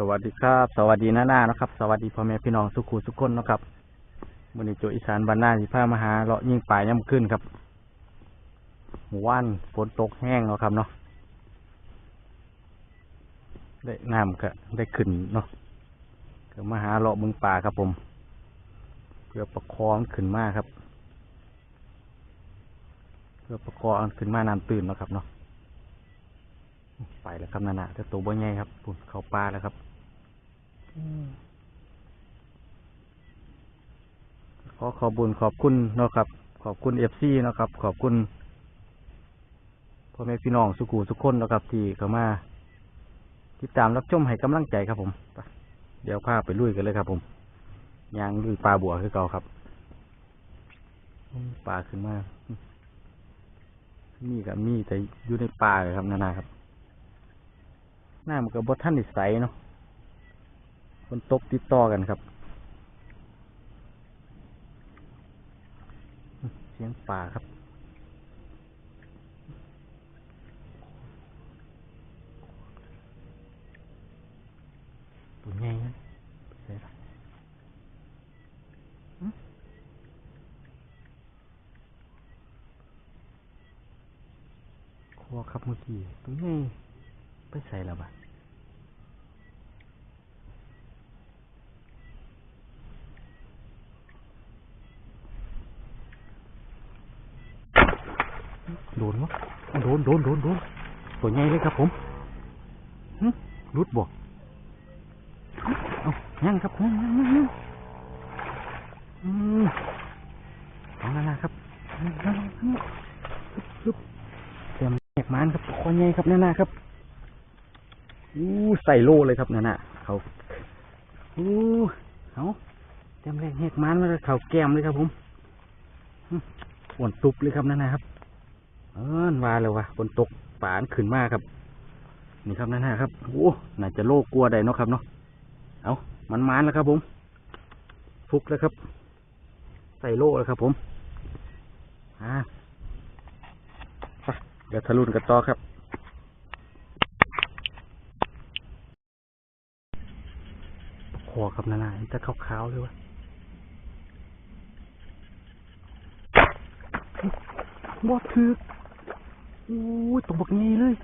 สวัสดีครับ สวัสดีน้าหน้านะครับ สวัสดีพ่อแม่พี่น้องสุขุสุขคนนะครับมือนี้โจอีสานบ้านหน้าสิพามหาเลาะยิ่งป่าย่ำขึ้นครับหมู่ว่านฝนตกแห้งเนาะครับเนาะได้น้ำก็ได้ขึ้นเนาะก็มาหาเลาะมึงป่าครับผม เพื่อประคองขึ้นมากครับ เพื่อประคองขึ้นมาน้ำตื่นเนาะครับเนาะไปแล้วครับนานาจะตัวบ่ใหญ่ครับปุ่นเขาปลาแล้วครับ ขอขอบุญขอบคุณนะครับ ขอบคุณเอฟซีนะครับ ขอบคุณพ่อแม่พี่น้องสุกูสุกคนนะครับ ที่เข้ามาติดตามรับชมให้กำลังใจครับ ผมเดี๋ยวพาไปลุยกันเลยครับ ผมยางลุยปลาบัวคือเก่าครับปลาขึ้นมามีกับมีแต่อยู่ในป่าเลยครับนานาครับ หน้ามันก็บท่านนิสัยเนาะ ฝนตกติดต่อกันครับ เสียงป่าครับ ตัวใหญ่นะเสียละหึคอครับเมื่อกี้ตัวใหญ่ไปใส่แล้วบ่ะโดนวะ โดนโดนโดนโดนตัวใหญ่เลยครับผมหึรุดบ่เอายังครับยังยังยังยังอืมเอาละนะครับยังยังยังฮึบฮึบเตรียมแยกมันครับคอใหญ่ครับนั่นนะครับอู้ใส่โล่เลยครับนั่นน่ะเขาอู้เอาเต็มแรงแหกมันมาเลยเขาแก้มเลยครับผมหึอ้วนตุบเลยครับนั่นนะครับ เออว่าเลยว่ะฝนตกป่านขึ้นมากครับ นี่ครับนั่นนะครับโอ้น่าจะโลกกลัวได้เนาะครับเนาะเอามันมันแล้วครับผม ฟุกแล้วครับ ใส่โล่แล้วครับ ผมอ่าไปเดี๋ยวทะลุนกันต่อครับคอครับนานาจะขาวๆเลยวะบอดถือ อ้ยตกบักงี้เลย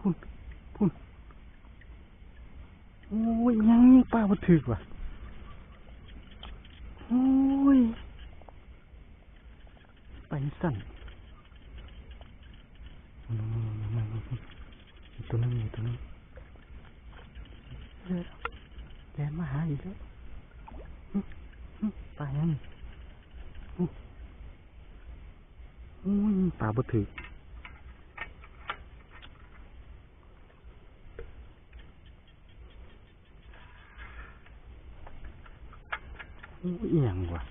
พุ่นพุ่นโอ้ยยังยังป้าบอดถือกว่ะโอ้ยไปสั่นตัวนึงอีกตัวนึงเฮ้ยแลนมาหาอีกแล้วปลายังอุ๊ยอุ้ยปลาบ่ถือ อุ้ยอหย่างวะ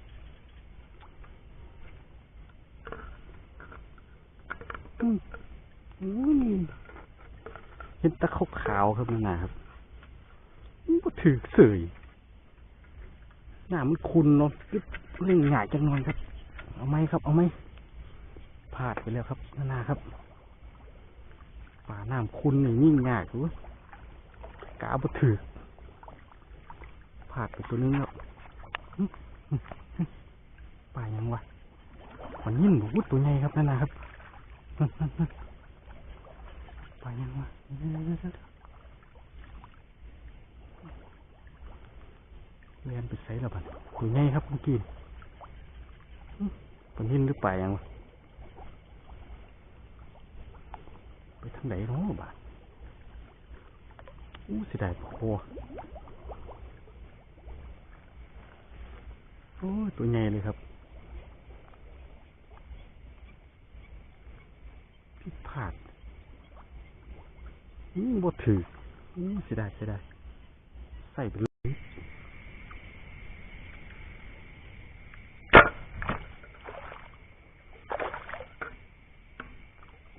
อุ้ยอุ้ยเห็นตะขาวขาวครับนั่นนะครับมันถือเสยหน้ามันคุณเนาะเร่งหงายจังนอยครับ เอาไหมครับ เอาไหมพลาดไปแล้วครับนานาครับป่าน้ำคุณนี่ยิ่งยากอยู่กาบถือพลาดไปตัวนึงแล้ว ป่ายังวะมันยิ่งหนูตัวใหญ่ครับนานาครับป่ายังวะเรียนไปใส่แล้วบัดคุยง่ายครับเมื่อกี้อื้อเป็นหินหรือป่ายังวะไปทางไหนเนาะบาดอู้เสิได้โค โอ้ตัวใหญ่เลยครับพิพาดอืมบ่ถืออู้เสิได้เสิได้ใส่ไปเลย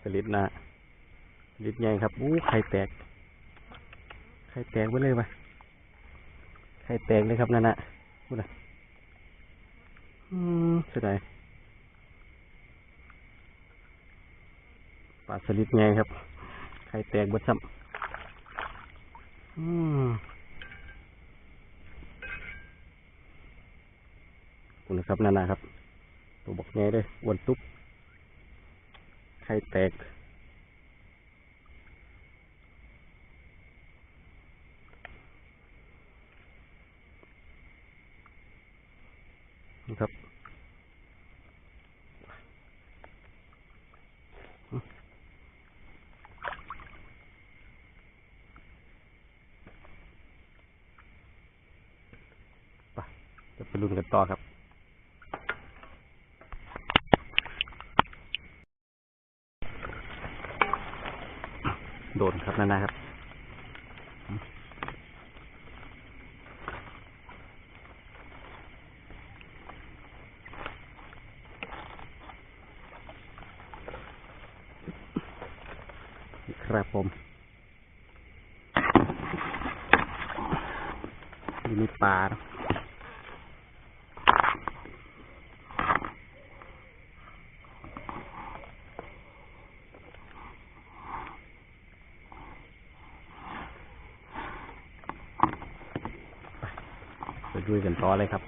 สลิดนะสลิดใหญ่ครับอู้ไข่แตก ไข่แตกไปเลยวะไข่แตกเลยครับนั่นน่ะพูดนะ อืสดาปลาสลิดไงครับ ไข่แตกบดซ้ำอืมคุณครับนานาครับ ตัวบอกไงเลยอวนตุ๊กไข่แตก ไปลุ้นกันต่อครับโดนครับนั่นนะครับครับผมอยู่ในป่านะ ไปดูกันต่อเลยครับ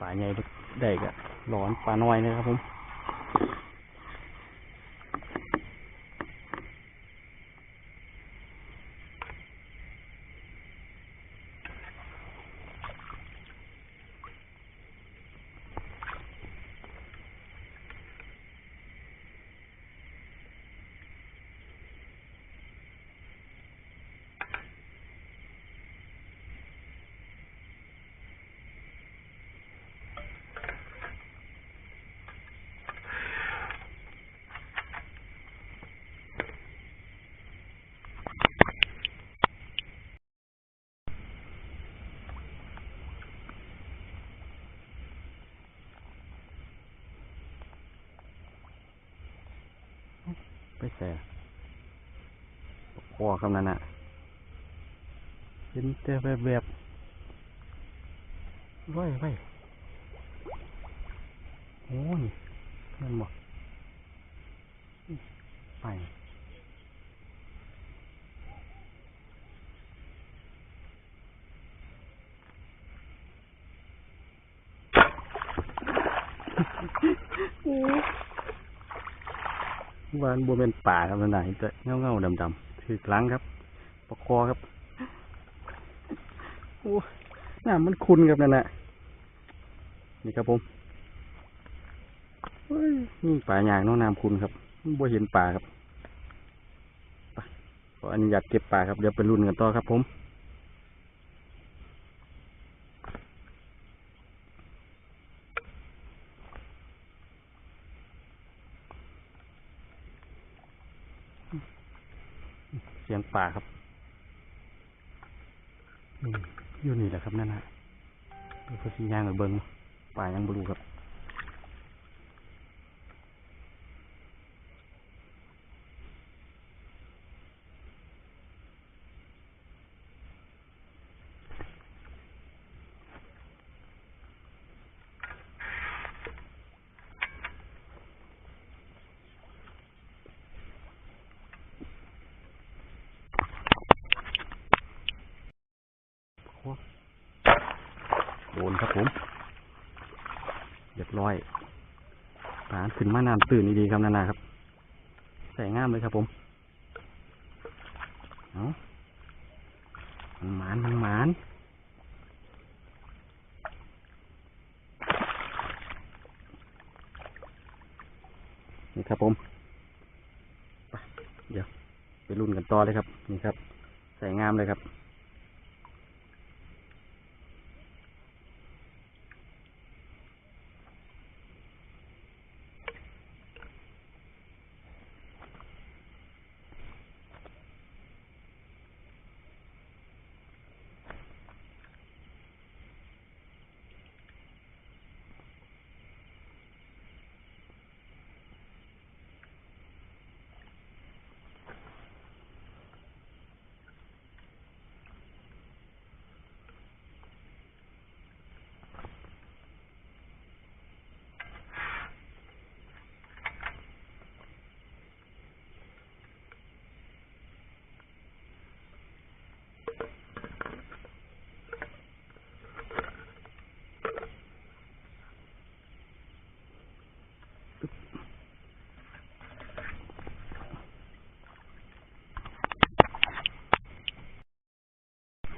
ปลาใหญ่ได้ก็ร้อนปลาน้อยนะครับผม ไปแส่คอคำนั้นอะเห็นแต่แบบแบบไว้ไว้โอ้ยนั่นหมดไป วานบัวเป็นป่าครับนั่นน่ะเห็นแต่เงาเงาดำดำๆถือกลังครับปะคอครับโอ้น้ำมันคุณครับนั่นน่ะนี่ครับผมนี่ป่าอย่างน้องน้ำคุณครับบัวเห็นป่าครับไปขออนุญาตเก็บป่าครับเดี๋ยวไปรุ่นกันต่อครับผม ป่าครับอืมอยู่นี่แหละครับนั่นฮะดูเขาสีย่างกับเบิงป่ายังบลูครับ โดนครับผมเรียบร้อยปลา ขึ้นมาน้ำตื่นดีๆครับนานาครับ ใส่งามเลยครับผมเอาหมานมันหมานนี่ครับผมไปเดี๋ยวไปรุ่นกันต่อเลยครับ นี่ครับ ใส่งามเลยครับ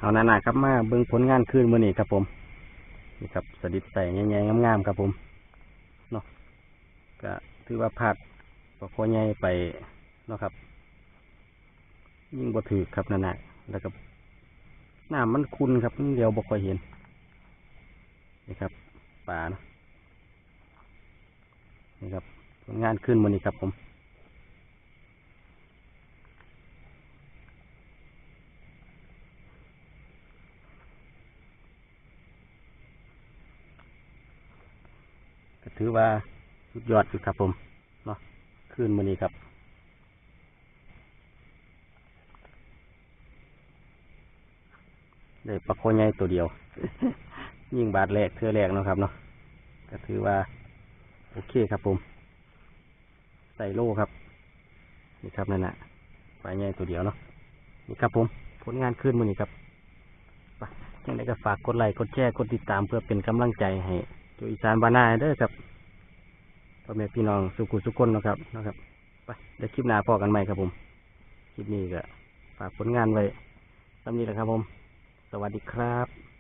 เอาหนาๆครับมาเบิ่งผลงานคืนมือนี้ครับผม นี่ครับสดิดใส่ใหญ่ๆงามๆครับผมเนาะก็ถือว่าพลาดปลาคอใหญ่ไปเนาะครับ ยิ่งบ่ถือครับนั่นน่ะแล้วก็หน้ำมันคุณครับเดียวบ่ค่อยเห็น นี่ครับปลานะนี่ครับผลงานขึ้นมือนี้ครับผม ถือว่าสุดยอดอยู่ครับผมเนาะคืนมือนี้ครับได้ปลาโคใหญ่ตัวเดียว ยิ่งบาทแรกเทือแรกเนาะครับเนาะก็ถือว่า โอเคครับผม ใส่โล่ครับ นี่ครับนั่นน่ะปลาใหญ่ตัวเดียวเนาะนี่ครับผม ผลงานขึ้นมือนี้ครับยังไงก็ฝากกดไลค์กดแชร์กดติดตามเพื่อเป็นกำลังใจให้ จูอีสานบ้านนาเด้อครับพ่อแม่พี่น้องสุขุสุขคนนะครับนะครับไปเดี๋ยวคลิปหน้าพอกันใหม่ครับผมคลิปนี้ก็ฝากผลงานไว้ตามนี้แหละครับผม สวัสดีครับ